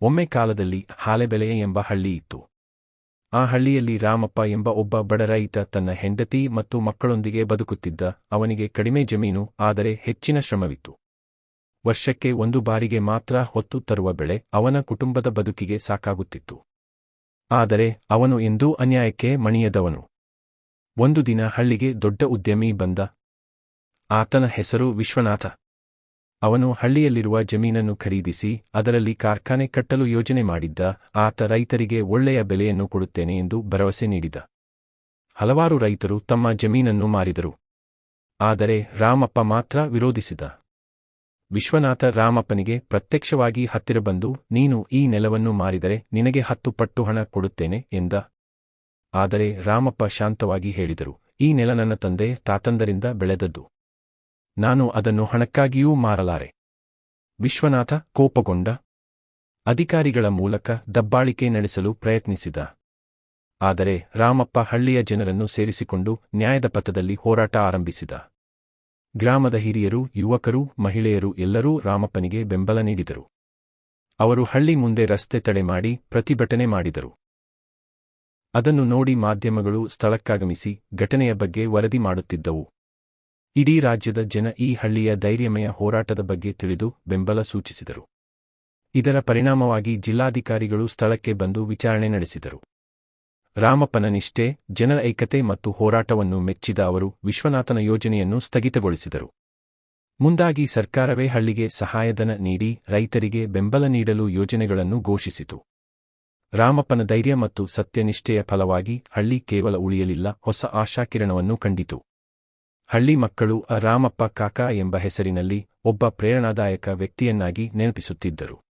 ಒಮ್ಮೆ ಕಾಲದಲ್ಲಿ ಹಾಲೆಬೆಲೆಯ ಎಂಬ ಹಳ್ಳಿ ಇತ್ತು. ಆ ಹಳ್ಳಿಯಲ್ಲಿ ರಾಮಪ್ಪ ಎಂಬ ಒಬ್ಬ ಬಡ ರೈತ ತನ್ನ ಹೆಂಡತಿ ಮತ್ತು ಮಕ್ಕಳೊಂದಿಗೆ ಬದುಕುತ್ತಿದ್ದ ಅವನಿಗೆ ಕಡಿಮೆ ಜಮೀನು, ಆದರೆ ಹೆಚ್ಚಿನ ಶ್ರಮವಿತ್ತು. ವರ್ಷಕ್ಕೆ ಒಂದು ಬಾರಿಗೆ ಮಾತ್ರ ಹೊತ್ತು ತರುವ ಬೆಳೆ ಅವನ ಕುಟುಂಬದ ಬದುಕಿಗೆ ಸಾಕಾಗುತ್ತಿತ್ತು. ಆದರೆ ಅವನು ಎಂದೂ ಅನ್ಯಾಯಕ್ಕೆ ಮಣಿಯದವನು. ಒಂದು ದಿನ ಹಳ್ಳಿಗೆ ದೊಡ್ಡ ಉದ್ಯಮಿ ಬಂದ. ಆತನ ಹೆಸರು ವಿಶ್ವನಾಥ. ಅವನು ಹಳ್ಳಿಯಲ್ಲಿರುವ ಜಮೀನನ್ನು ಖರೀದಿಸಿ ಅದರಲ್ಲಿ ಕಾರ್ಖಾನೆ ಕಟ್ಟಲು ಯೋಜನೆ ಮಾಡಿದ್ದ, ಆತ ರೈತರಿಗೆ ಒಳ್ಳೆಯ ಬೆಲೆಯನ್ನು ಕೊಡುತ್ತೇನೆ ಎಂದು ಭರವಸೆ ನೀಡಿದ. ಹಲವಾರು ರೈತರು ತಮ್ಮ ಜಮೀನನ್ನು ಮಾರಿದರು. ಆದರೆ ರಾಮಪ್ಪ ಮಾತ್ರ ವಿರೋಧಿಸಿದ. ವಿಶ್ವನಾಥ ರಾಮಪ್ಪನಿಗೆ ಪ್ರತ್ಯಕ್ಷವಾಗಿ ಹತ್ತಿರ ಬಂದು, ನೀನು ಈ ನೆಲವನ್ನು ಮಾರಿದರೆ ನಿನಗೆ ಹತ್ತು ಪಟ್ಟು ಹಣ ಕೊಡುತ್ತೇನೆ ಎಂದ. ಆದರೆ ರಾಮಪ್ಪ ಶಾಂತವಾಗಿ ಹೇಳಿದರು, ಈ ನೆಲ ನನ್ನ ತಂದೆ ತಾತಂದರಿಂದ ಬೆಳೆದದ್ದು. ನಾನು ಅದನ್ನು ಹಣಕ್ಕಾಗಿಯೂ ಮಾರಲಾರೆ. ವಿಶ್ವನಾಥ ಕೋಪಗೊಂಡ ಅಧಿಕಾರಿಗಳ ಮೂಲಕ ದಬ್ಬಾಳಿಕೆ ನಡೆಸಲು ಪ್ರಯತ್ನಿಸಿದ. ಆದರೆ ರಾಮಪ್ಪ ಹಳ್ಳಿಯ ಜನರನ್ನು ಸೇರಿಸಿಕೊಂಡು ನ್ಯಾಯದ ಪಥದಲ್ಲಿ ಹೋರಾಟ ಆರಂಭಿಸಿದ. ಗ್ರಾಮದ ಹಿರಿಯರು, ಯುವಕರು, ಮಹಿಳೆಯರು ಎಲ್ಲರೂ ರಾಮಪ್ಪನಿಗೆ ಬೆಂಬಲ ನೀಡಿದರು. ಅವರು ಹಳ್ಳಿ ಮುಂದೆ ರಸ್ತೆ ತಡೆ ಮಾಡಿ ಪ್ರತಿಭಟನೆ ಮಾಡಿದರು. ಅದನ್ನು ನೋಡಿ ಮಾಧ್ಯಮಗಳು ಸ್ಥಳಕ್ಕಾಗಮಿಸಿ ಘಟನೆಯ ಬಗ್ಗೆ ವರದಿ ಮಾಡುತ್ತಿದ್ದವು. ಇಡೀ ರಾಜ್ಯದ ಜನ ಈ ಹಳ್ಳಿಯ ಧೈರ್ಯಮಯ ಹೋರಾಟದ ಬಗ್ಗೆ ತಿಳಿದು ಬೆಂಬಲ ಸೂಚಿಸಿದರು. ಇದರ ಪರಿಣಾಮವಾಗಿ ಜಿಲ್ಲಾಧಿಕಾರಿಗಳು ಸ್ಥಳಕ್ಕೆ ಬಂದು ವಿಚಾರಣೆ ನಡೆಸಿದರು. ರಾಮಪ್ಪನ ನಿಷ್ಠೆ, ಜನರ ಐಕ್ಯತೆ ಮತ್ತು ಹೋರಾಟವನ್ನು ಮೆಚ್ಚಿದ ಅವರು ವಿಶ್ವನಾಥನ ಯೋಜನೆಯನ್ನು ಸ್ಥಗಿತಗೊಳಿಸಿದರು. ಮುಂದಾಗಿ ಸರ್ಕಾರವೇ ಹಳ್ಳಿಗೆ ಸಹಾಯಧನ ನೀಡಿ ರೈತರಿಗೆ ಬೆಂಬಲ ನೀಡಲು ಯೋಜನೆಗಳನ್ನು ಘೋಷಿಸಿತು. ರಾಮಪ್ಪನ ಧೈರ್ಯ ಮತ್ತು ಸತ್ಯನಿಷ್ಠೆಯ ಫಲವಾಗಿ ಹಳ್ಳಿ ಕೇವಲ ಉಳಿಯಲಿಲ್ಲ, ಹೊಸ ಆಶಾಕಿರಣವನ್ನು ಕಂಡಿತು. ಹಳ್ಳಿ ಮಕ್ಕಳು ಅ ರಾಮಪ್ಪ ಕಾಕ ಎಂಬ ಹೆಸರಿನಲ್ಲಿ ಒಬ್ಬ ಪ್ರೇರಣಾದಾಯಕ ವ್ಯಕ್ತಿಯನ್ನಾಗಿ ನೆನಪಿಸುತ್ತಿದ್ದರು.